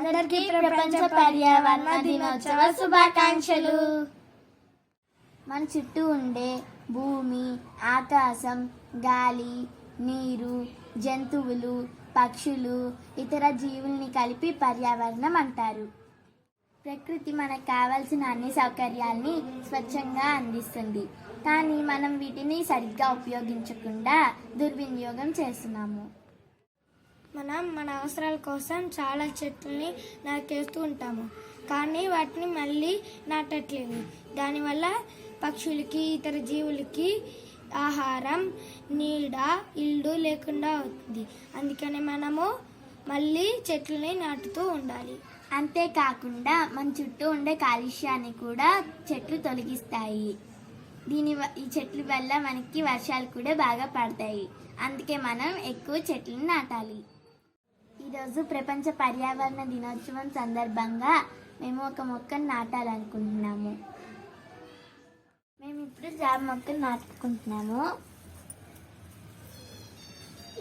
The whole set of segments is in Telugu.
అందరికీ ప్రపంచ పర్యావరణ దినోత్సవ శుభాకాంక్షలు. మన చుట్టూ ఉండే భూమి ఆకాశం గాలి నీరు జంతువులు పక్షులు ఇతర జీవుల్ని కలిపి పర్యావరణం అంటారు. ప్రకృతి మనకు కావాల్సిన అన్ని సౌకర్యాల్ని స్వచ్ఛంగా అందిస్తుంది. కానీ మనం వీటిని సరిగ్గా ఉపయోగించకుండా దుర్వినియోగం చేస్తున్నాము. మనం మన అవసరాల కోసం చాలా చెట్లని నరికేస్తూ ఉంటాము. కానీ వాటిని మళ్ళీ నాటట్లేదు. దానివల్ల పక్షులకి ఇతర జీవులకి ఆహారం నీడ ఇల్లు లేకుండా అవుతుంది. అందుకని మనము మళ్ళీ చెట్లని నాటుతూ ఉండాలి. అంతేకాకుండా మన చుట్టూ ఉండే కాలుష్యాన్ని కూడా చెట్లు తొలగిస్తాయి. దీని ఈ చెట్ల వల్ల మనకి వర్షాలు కూడా బాగా పడతాయి. అందుకే మనం ఎక్కువ చెట్లను నాటాలి. ఈరోజు ప్రపంచ పర్యావరణ దినోత్సవం సందర్భంగా మేము ఒక మొక్కను నాటాలనుకుంటున్నాము. మేము ఇప్పుడు జామ మొక్కను నాటుకుంటున్నాము.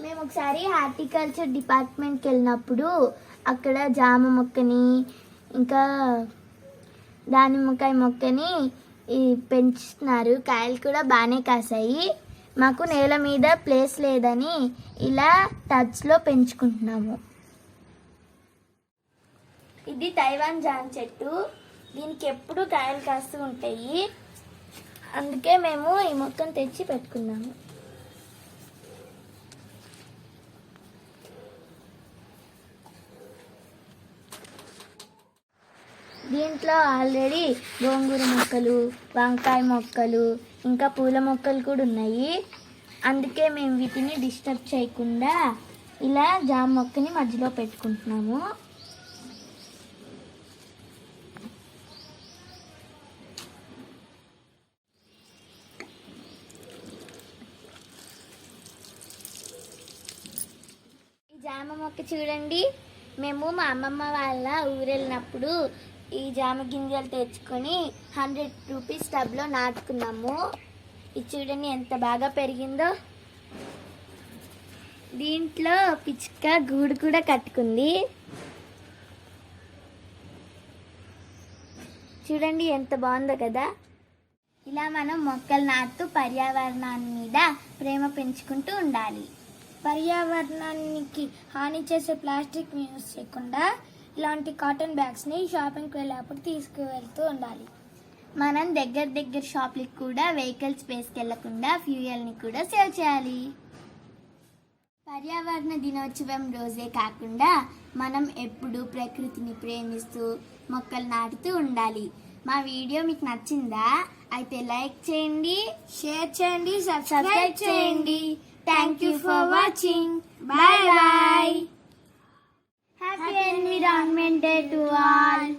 మేము ఒకసారి హార్టికల్చర్ డిపార్ట్మెంట్కి వెళ్ళినప్పుడు అక్కడ జామ మొక్కని ఇంకా దానిమ్మకాయ మొక్కని ఈ పెంచుతున్నారు. కాయలు కూడా బాగానే కాసాయి. మాకు నేల మీద ప్లేస్ లేదని ఇలా టచ్లో పెంచుకుంటున్నాము. ఇది తైవాన్ జామ చెట్టు. దీనికి ఎప్పుడు కాయలు కాస్తూ ఉంటాయి. అందుకే మేము ఈ మొక్కను తెచ్చి పెట్టుకున్నాము. దీంట్లో ఆల్రెడీ గోంగూర మొక్కలు వంకాయ మొక్కలు ఇంకా పూల మొక్కలు కూడా ఉన్నాయి. అందుకే మేము వీటిని డిస్టర్బ్ చేయకుండా ఇలా జామ మొక్కని మధ్యలో పెట్టుకుంటున్నాము ఈ జామ మొక్క చూడండి. మేము మా అమ్మమ్మ వాళ్ళ ఊరు వెళ్ళినప్పుడు ఈ జామ గింజలు తెచ్చుకొని హండ్రెడ్ రూపీస్ టబ్లో నాటుకున్నాము. ఇది చూడండి ఎంత బాగా పెరిగిందో. దీంట్లో పిచ్చుక గూడు కూడా కట్టుకుంది. చూడండి ఎంత బాగుందో కదా. ఇలా మనం మొక్కలు నాటుతూ పర్యావరణాన్ని మీద ప్రేమ పెంచుకుంటూ ఉండాలి. పర్యావరణానికి హాని చేసే ప్లాస్టిక్ యూస్ చేయకుండా ఇలాంటి కాటన్ బ్యాగ్స్ని షాపింగ్కి వెళ్ళేటప్పుడు తీసుకువెళ్తూ ఉండాలి. మనం దగ్గర దగ్గర షాప్లకి కూడా వెహికల్స్ వేసుకెళ్ళకుండా ఫ్యూయల్ని కూడా సేవ్ చేయాలి. పర్యావరణ దినోత్సవం రోజే కాకుండా మనం ఎప్పుడు ప్రకృతిని ప్రేమిస్తూ మొక్కలు నాటుతూ ఉండాలి. మా వీడియో మీకు నచ్చిందా? అయితే లైక్ చేయండి షేర్ చేయండి సబ్స్క్రైబ్ చేయండి. Thank you for watching. Bye bye. Happy Environment Day to all.